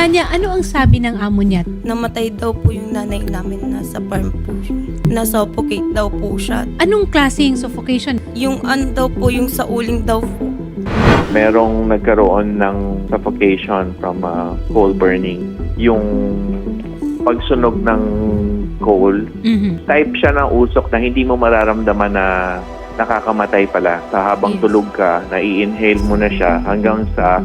Tanya, ano ang sabi ng amo niya? Namatay daw po yung nanay namin nasa farm po. Nasuffocate daw po siya. Anong klaseng suffocation? Yung ano daw po, yung sa uling daw po. merong nagkaroon ng suffocation from uh, coal burning. Yung pagsunog ng coal, Mhm. type siya ng usok na hindi mo mararamdaman na nakakamatay pala. Sa habang Yes. tulog ka, nai-inhale mo na siya hanggang sa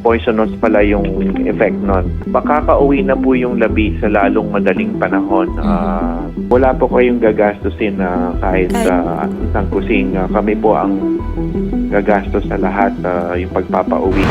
poisonous pala yung effect nun. Makakauwi na po yung labi sa lalong madaling panahon. Ah, wala po kayong gagastusin na kahit Kahit- sa isang kusing. Ah, kami po ang gagastos sa lahat ah, yung pagpapauwi.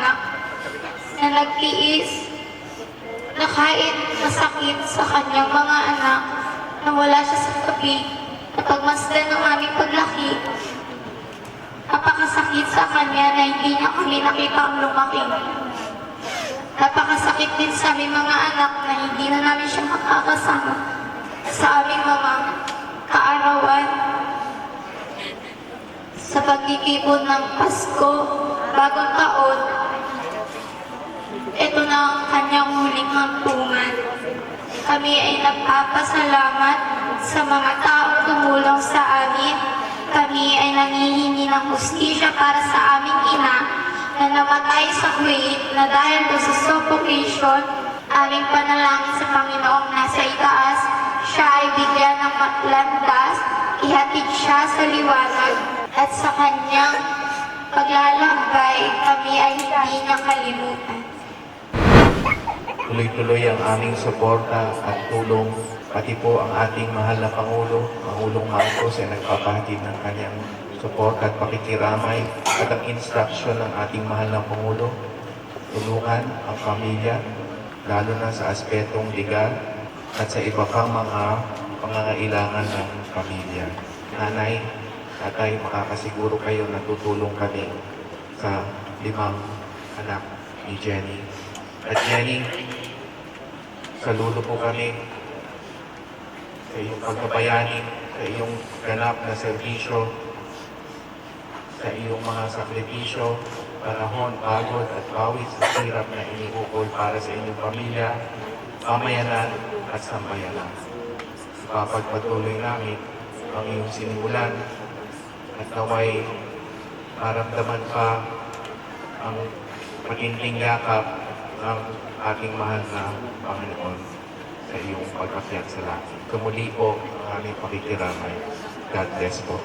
Anak na nagtiis na kahit masakit sa kanyang mga anak na wala siya sa tabi na pagmasdan ng aming paglaki napakasakit sa kanya na hindi niya kami nakitang lumaki. Napakasakit din sa aming mga anak na hindi na namin siya makakasama sa aming mga kaarawan sa pagkikipon ng Pasko, bagong taon, ito na ang kanyang huling hantungan. Kami ay nagpapasalamat sa mga taong tumulong sa amin. Kami ay nangihingi ng hustisya para sa aming ina na namatay sa Kuwait na dahil doon sa suffocation, aming panalangin sa Panginoong nasa itaas, siya ay bigyan ng landas, ihatid siya sa liwanag, at sa kanyang paglalakbay, kami ay hindi niya kalimutan. Tuloy-tuloy ang aming suporta at tulong, pati po ang ating mahal na Pangulo, Pangulong Marcos ay nagpapahatid ng kanyang suporta at pakikiramay at ang instruction ng ating mahal na Pangulo, tulungan ang pamilya, lalo na sa aspetong legal at sa iba pang mga pangangailangan ng pamilya. Nanay, Tatay, makakasiguro kayo na tutulong kami sa limang anak ni Jenny. At Jenny, saludo po kami sa iyong pagpapayanin, sa iyong ganap na serbisyo, sa iyong mga sakripisyo, panahon, pagod at bawis sa hirap na iniukol para sa inyong pamilya, pamayanan at sambayanan. Ipapagpatuloy namin ang iyong sinimulan at naway maramdaman pa ang matinding yakap ng ating mahal na Panginoon sa iyong pag-akyat sa langit. Kumuli po ang aming pakikiramay. God bless po.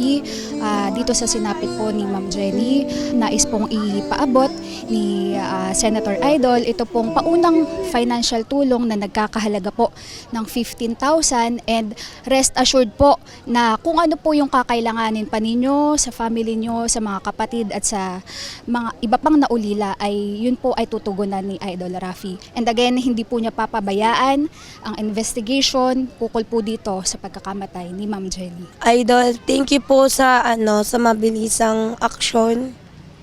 Idol Rafi dito sa sinapit po ni Ma'am Jenny. Nais pong ipaabot ni ah, Senator Idol ito pong paunang financial tulong na nagkakahalaga po ng 15,000 and rest assured po na kung ano po yung kakailanganin pa ninyo sa family nyo, sa mga kapatid at sa mga iba pang naulila ay yun po ay tutugunan ni Idol Rafi. And again, hindi po niya papabayaan ang investigation ukol po dito sa pagkakamatay ni Ma'am Jenny. Idol, thank you po sa ano sa mabilisang aksyon.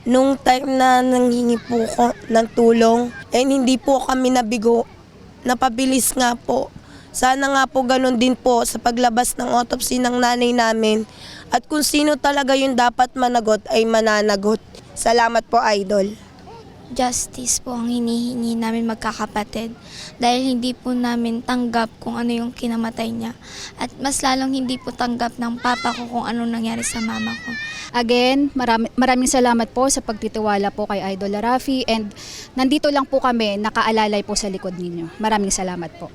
Nung time na nanghingi po ko ng tulong, and hindi po kami nabigo. Napabilis nga po. Sana nga po ganun din po sa paglabas ng autopsy ng nanay namin. At kung sino talaga yung dapat managot ay mananagot. Salamat po, Idol. Justice po ang hinihingi namin magkakapatid dahil hindi po namin tanggap kung ano yung kinamatay niya at mas lalong hindi po tanggap ng papa ko kung ano nangyari sa mama ko. Again, marami, maraming salamat po sa pagtitiwala po kay Idol Rafi and nandito lang po kami nakaalalay po sa likod ninyo. Maraming salamat po.